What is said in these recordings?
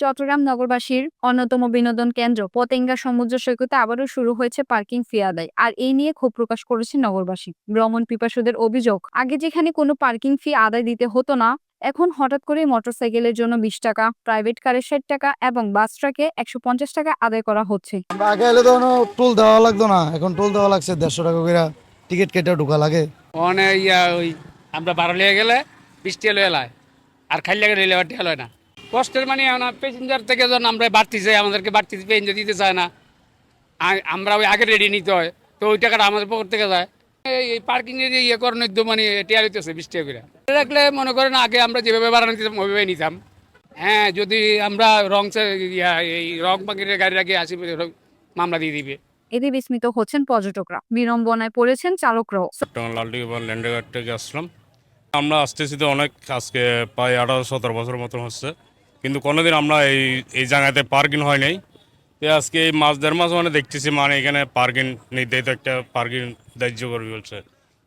চট্টগ্রাম নগরবাসীর অন্যতম বিনোদন কেন্দ্র পতেঙ্গা সমুদ্র সৈকতে আবারও শুরু হয়েছে পার্কিং ফি আদায় আর এই নিয়ে ক্ষোভ প্রকাশ করেছে নগরবাসী। ভ্রমণ পিপাসুদের অভিযোগ আগে যেখানে কোনো পার্কিং ফি আদায় দিতে হতো না এখন হঠাৎ করে মোটরসাইকেলের জন্য বিশ টাকা প্রাইভেট কারে ষাট টাকা এবং বাস ট্রাকে একশো পঞ্চাশ টাকা আদায় করা হচ্ছে। আগে এলে তো কোনো টোল দেওয়া লাগতো না এখন টোল দেওয়া লাগছে দেড়শো টাকা করে টিকিট কেটে ঢোকা লাগে। ওখানে ইয়া ওই আমরা বারো লিয়ে গেলে বৃষ্টি এলো এলায় আর খাইলে গেলে না। কষ্টের মানে প্যাসেঞ্জার থেকে যখন আমরা বাড়তি চাই আমাদেরকে বাড়তি প্যাসেঞ্জার দিতে চায় না। আমরা ওই আগে রেডি নিতে হয় তো ওই টাকাটা আমাদের পকেট থেকে যায়। এই এই পার্কিং এর যে ইয়ে করানোর তো মানে টিয়া হইতেছে বৃষ্টি করে রাখলে মনে করেন আগে আমরা যেভাবে বাড়ানো দিতাম ওইভাবে নিতাম। হ্যাঁ যদি আমরা রং এই রং পাখির গাড়ি রাখি আসি মামলা দিয়ে দিবে। এতে বিস্মিত হচ্ছেন পর্যটকরা। বিড়ম্বনায় পড়েছেন চালকরাও। বা ল্যান্ডঘাট থেকে আসলাম। আমরা আসতেছি তো অনেক আজকে প্রায় আঠারো সতেরো বছর মতন হচ্ছে। কিন্তু কোনোদিন আমরা এই এই জায়গাতে পার্কিং হয় নাই। তো আজকে এই মাস, দেড় মাস মানে দেখতেছি মানে এখানে পার্কিং নির্ধারিত একটা পার্কিং ধার্য করবে বলছে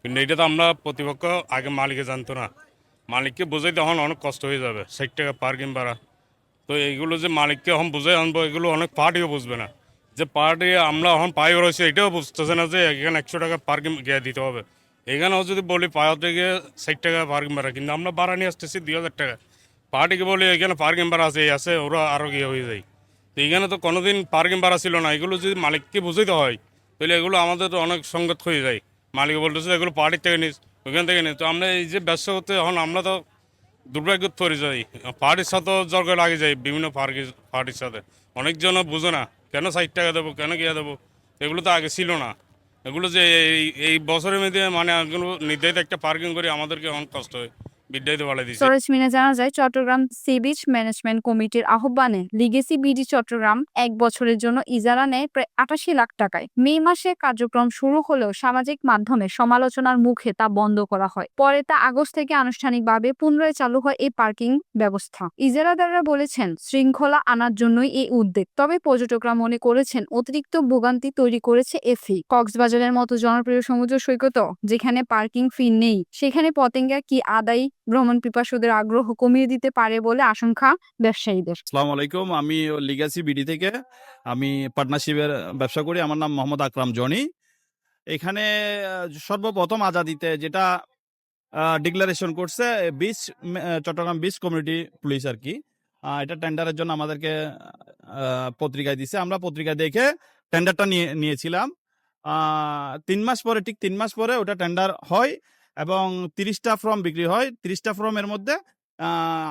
কিন্তু এটা তো আমরা প্রতিপক্ষ আগে মালিকে জানতো না। মালিককে বোঝাই তখন অনেক কষ্ট হয়ে যাবে, ষাট টাকা পার্কিং ভাড়া। তো এইগুলো যে মালিককে এখন বুঝে আনব, এগুলো অনেক পার্টিও বুঝবে না। যে পার্টি আমরা এখন পাই রয়েছে, এটাও বুঝতেছে না যে এখানে একশো টাকা পার্কিং গিয়ে দিতে হবে। এখানেও যদি বলি পাওয়া থেকে ষাট টাকা পার্কিং ভাড়া, কিন্তু আমরা ভাড়া নিয়ে আসতেছি দুই হাজার টাকা। পার্টিকে বলি এখানে পার্কিং ভাড়া আছে আছে, ওরা আরও গিয়ে হয়ে যায়। তো এখানে তো কোনোদিন পার্কিং ভাড়া ছিল না, এগুলো যদি মালিককে বুঝাইতে হয়, তাহলে এগুলো আমাদের তো অনেক সঙ্গত হয়ে যায়। মালিক বলতেছে, এগুলো পার্টির থেকে নিস ওইখান থেকে নিস। তো আমরা এই যে ব্যবসা করতে এখন আমরা তো দুর্ভাগ্য পড়ে যাই পার্টির সাথেও জর্গ লাগে যায়, বিভিন্ন পার্টি পার্টির সাথে। অনেকজন বুঝে না, কেন ষাট টাকা দেবো, কেন গিয়ে দেবো, এগুলো তো আগে ছিল না। এগুলো যে এই এই বছরের মধ্যে মানে নির্ধারিত একটা পার্কিং করে আমাদেরকে অনেক কষ্ট হয়। মিনে জানা যায়, চট্টগ্রাম সি বিচ ম্যানেজমেন্ট কমিটির আহ্বানে লিগেসি বিডি চট্টগ্রাম এক বছরের জন্য ইজারা নেয় প্রায় আটাশি লাখ টাকায়। মে মাসে কার্যক্রম শুরু হলেও সামাজিক মাধ্যমে সমালোচনার মুখে তা বন্ধ করা হয়। পরে তা আগস্ট থেকে আনুষ্ঠানিকভাবে পুনরায় চালু হয় এই পার্কিং ব্যবস্থা। ইজারাদাররা বলেছেন, শৃঙ্খলা আনার জন্যই এই উদ্যোগ। তবে পর্যটকরা মনে করেছেন, অতিরিক্ত ভোগান্তি তৈরি করেছে এ ফি কক্সবাজারের মতো জনপ্রিয় সমুদ্র সৈকত, যেখানে পার্কিং ফি নেই, সেখানে পতেঙ্গা কি আদায় ভ্রমণ পিপাসুদের আগ্রহ কমিয়ে দিতে পারে বলে আশঙ্কা ব্যবসায়ীদের। আসসালামু আলাইকুম আমি লিগাসি বিডি থেকে। আমি পার্টনারশিপের ব্যবসা করি, আমার নাম মোহাম্মদ আকরাম জনি। এখানে সর্বপ্রথম আজাদিতে যেটা ডিক্লারেশন করছে, beach Chattogram beach community police আর কি। এটা টেন্ডারের জন্য আমাদেরকে পত্রিকায় দিছে। আমরা পত্রিকা দেখে টেন্ডারটা নিয়ে, নিয়েছিলাম। তিন মাস পরে, ঠিক তিন মাস পরে ওটা টেন্ডার হয়। এবং তিরিশটা ফর্ম বিক্রি হয়। তিরিশটা ফর্মের মধ্যে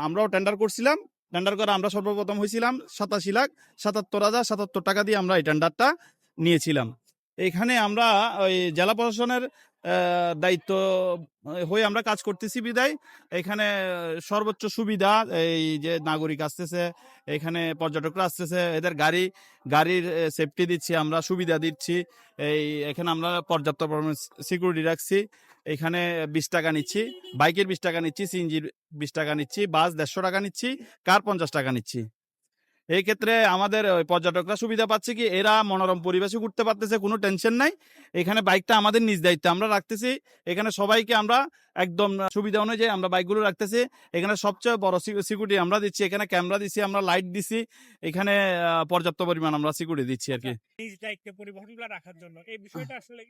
আমরাও টেন্ডার করছিলাম। টেন্ডার করে আমরা সর্বপ্রথম হয়েছিলাম সাতাশি লাখ, সাতাত্তর হাজার, সাতাত্তর টাকা দিয়ে আমরা এই টেন্ডারটা নিয়েছিলাম। এখানে আমরা ওই জেলা প্রশাসনের দায়িত্ব হয়ে আমরা কাজ করতেছি বিদায়। এখানে সর্বোচ্চ সুবিধা, এই যে নাগরিক আসতেছে এখানে পর্যটকরা আসতেছে, এদের গাড়ি, গাড়ির সেফটি দিচ্ছি আমরা, সুবিধা দিচ্ছি। এই, এখানে আমরা পর্যাপ্ত সিকিউরিটি রাখছি। এখানে বিশ টাকা নিচ্ছি, বাইকের বিশ টাকা নিচ্ছি, সিএনজির বিশ টাকা নিচ্ছি, বাস দেড়শো টাকা নিচ্ছি, কার পঞ্চাশ টাকা নিচ্ছি। এই ক্ষেত্রে আমাদের পর্যটকরা সুবিধা পাচ্ছে কি, এরা মনোরম পরিবেশে ঘুরতে পারতেছে, কোনো টেনশন নাই। এখানে বাইকটা আমাদের নিজ দায়িত্ব, আমরা রাখতেছি। এখানে সবাইকে আমরা একদম সুবিধা অনুযায়ী আমরা বাইকগুলো রাখতেছি। এখানে সবচেয়ে বড় সিকিউরিটি আমরা দিচ্ছি এখানে ক্যামেরা দিচ্ছি আমরা লাইট দিচ্ছি এখানে পর্যাপ্ত পরিমাণ আমরা সিকিউরিটি দিচ্ছি আর কি। নিজ দায়িত্বে পরিবহনগুলো রাখার জন্য এই বিষয়টা আসলে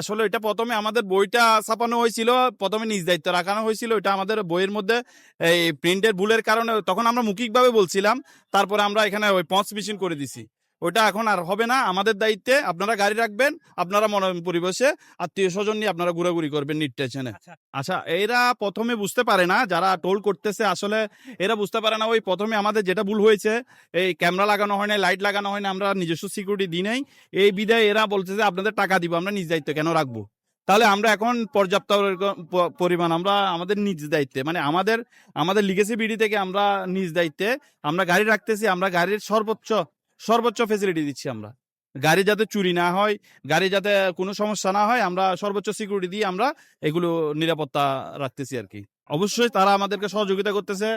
আসলে এটা প্রথমে আমাদের বইটা ছাপানো হয়েছিল প্রথমে নিজ দায়িত্ব রাখানো হয়েছিল এটা আমাদের বইয়ের মধ্যে এই প্রিন্টের ভুলের কারণে তখন আমরা মৌখিকভাবে বলছিলাম তারপরে আমরা এখানে ওই পঞ্চ মেশিন করে দিছি। ওটা এখন আর হবে না। আমাদের দায়িত্বে আপনারা গাড়ি রাখবেন আপনারা মনোরম পরিবেশে আত্মীয় স্বজন নিয়ে আপনারা ঘোরাঘুরি করবেন নির্টেশনে আচ্ছা। আচ্ছা এরা প্রথমে বুঝতে পারে না যারা টোল করতেছে আসলে এরা বুঝতে পারে না। ওই প্রথমে আমাদের যেটা ভুল হয়েছে এই ক্যামেরা লাগানো হয় না লাইট লাগানো হয় না আমরা নিজস্ব সিকিউরিটি দিই নাই। এই বিদায় এরা বলতেছে আপনাদের টাকা দিব আমরা নিজ দায়িত্ব কেন রাখব? তাহলে আমরা এখন পর্যাপ্ত পরিমাণ আমরা আমাদের নিজ দায়িত্বে মানে আমাদের আমাদের লিগেসি বিডি থেকে আমরা নিজ দায়িত্বে আমরা গাড়ি রাখতেছি আমরা গাড়ির সর্বোচ্চ সর্বোচ্চ ফেসিলিটি দিচ্ছি আমরা। গাড়ি যাতে চুরি না হয়, গাড়ি যাতে কোনো সমস্যা না হয়, আমরা সর্বোচ্চ সিকিউরিটি দিয়ে আমরা এগুলো নিরাপত্তা রাখতেছি আর কি অবশ্যই তারা আমাদেরকে সহযোগিতা করতেছে।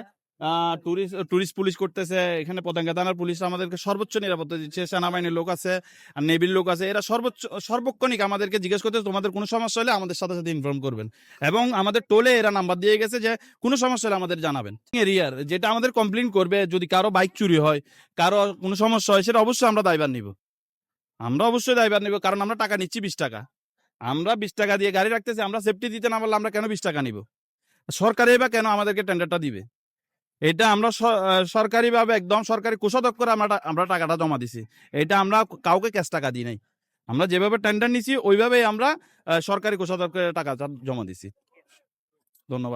টুরিস্ট টুরিস্ট পুলিশ করতেছে, এখানে পতেঙ্গা থানার পুলিশ আমাদেরকে সর্বোচ্চ নিরাপত্তা দিচ্ছে, সেনাবাহিনীর লোক আছে, আর নেভির লোক আছে, এরা সর্বোচ্চ, সর্বক্ষণিক আমাদেরকে জিজ্ঞেস করতে তোমাদের কোনো সমস্যা হলে আমাদের সাথে সাথে ইনফর্ম করবেন। এবং আমাদের টোলে এরা নাম্বার দিয়ে গেছে যে, কোনো সমস্যা হলে আমাদের জানাবেন। এরিয়ার যেটা আমাদের কমপ্লেন করবে, যদি কারও বাইক চুরি হয়, কারও কোনো সমস্যা হয়, সেটা অবশ্যই আমরা দায়বার নিব। আমরা অবশ্যই দায়বার নিব, কারণ আমরা টাকা নিচ্ছি বিশ টাকা। আমরা বিশ টাকা দিয়ে গাড়ি রাখতেছি, আমরা সেফটি দিতে না পারলে আমরা কেন বিশ টাকা নিব? সরকারে বা কেন আমাদেরকে টেন্ডারটা দিবে? এটা আমরা সরকারিভাবে একদম সরকারি কোষাধ্যক্ষ করে আমরা আমরা টাকাটা জমা দিছি। এটা আমরা কাউকে ক্যাশ টাকা দিই নাই। আমরা যেভাবে টেন্ডার নিছি, ওইভাবেই আমরা সরকারি কোষাধ্যক্ষের টাকা জমা দিছি। ধন্যবাদ।